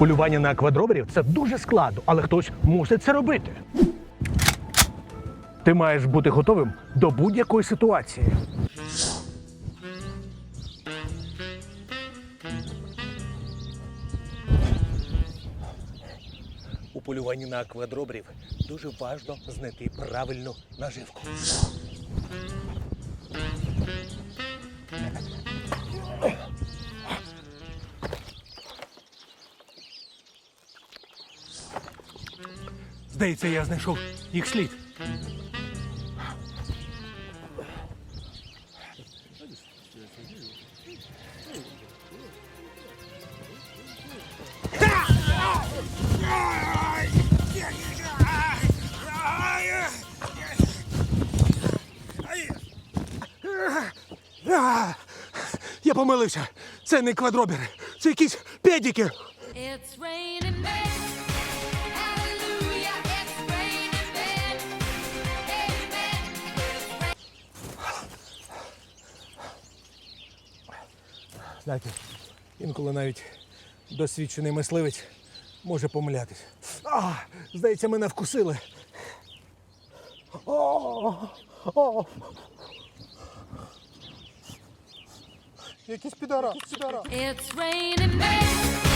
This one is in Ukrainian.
Полювання на квадроберів це дуже складно, але хтось мусить це робити. Ти маєш бути готовим до будь-якої ситуації. У полюванні на квадроберів дуже важливо знайти правильну наживку. Здається, я знайшов їх слід. Я помилився. Це не квадробери, це якісь педіки. It's raining men. Знаєте, інколи навіть досвідчений мисливець може помилятись. А, здається, мене вкусили. О, о. Якісь підара, підара. It's raining men.